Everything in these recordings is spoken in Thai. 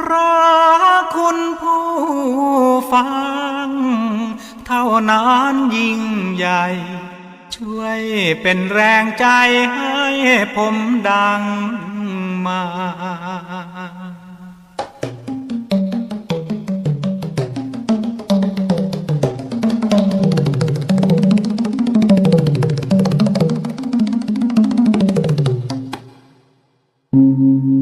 พระคุณผู้ฟัง เท่านั้นยิ่งใหญ่ ช่วยเป็นแรงใจให้ผมดังมาข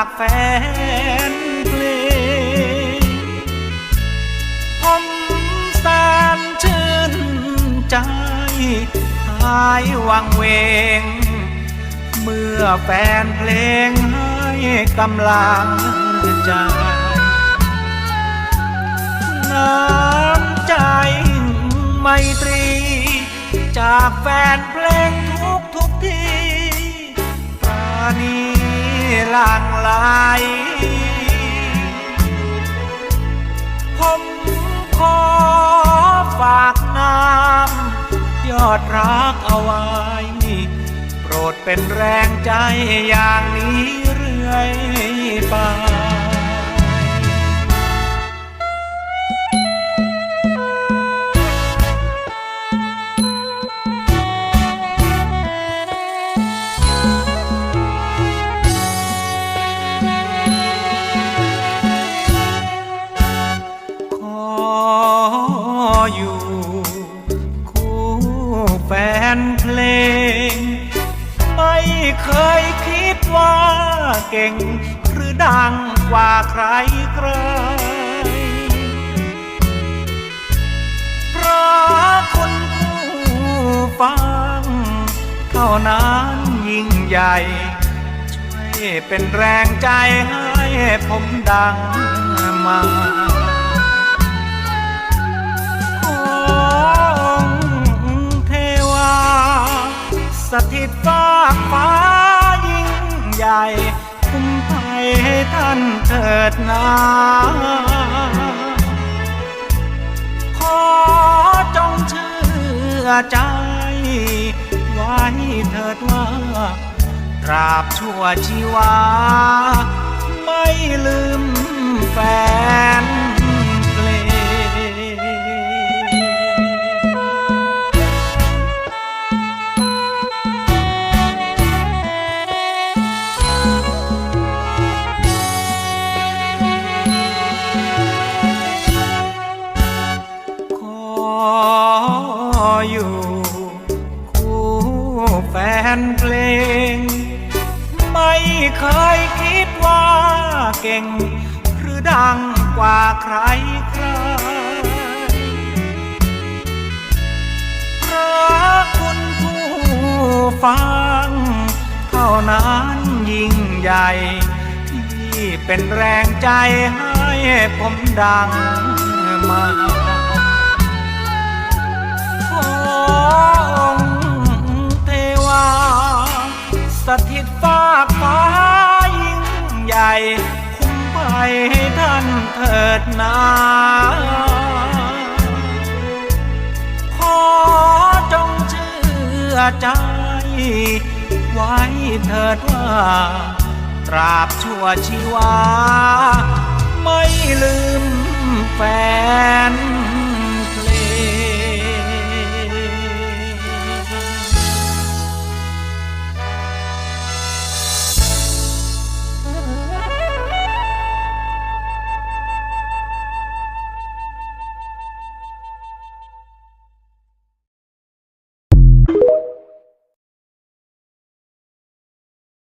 ากแฟนเพลงผมแสนชื่นใจ หายวังเวง เมื่อแฟนเพลงให้กำลังใจน้ำใจไมตรี จากแฟนเพลงทุกทุกที หลั่งลายผมขอฝากน้ำยอดรักเอาไว้ โปรดเป็นแรงใจอย่างนี้เรื่อยไป ออยู่ คู่แฟนเพลง ไม่เคยคิดว่าเก่ง หรือดังกว่าใครใครเพราะคุณผู้ฟัง เท่านั้นยิ่งใหญ่ ช่วยเป็นแรงใจให้ผมดังมา ถิตฟากฟ้ายิ่งใหญ่ คุ้มภัยให้ท่านเถิดนาขอจงเชื่อใจ ไว้เถิดว่าตราบชั่วชีวา ไม่ลืมแฟน นเพลง ไม่เคยคิดว่าเก่ง หรือดังกว่าใครใครพระคุณผู้ฟัง เท่านั้นยิ่งใหญ่ ที่เป็นแรงใจให้ผมดังมา ถิตฟากฟ้ายิ่งใหญ่ คุ้มภัยให้ท่านเถิดนาขอจงเชื่อใจ ไว้เถิดว่า ตราบชั่วชีวา ไม่ลืมแฟน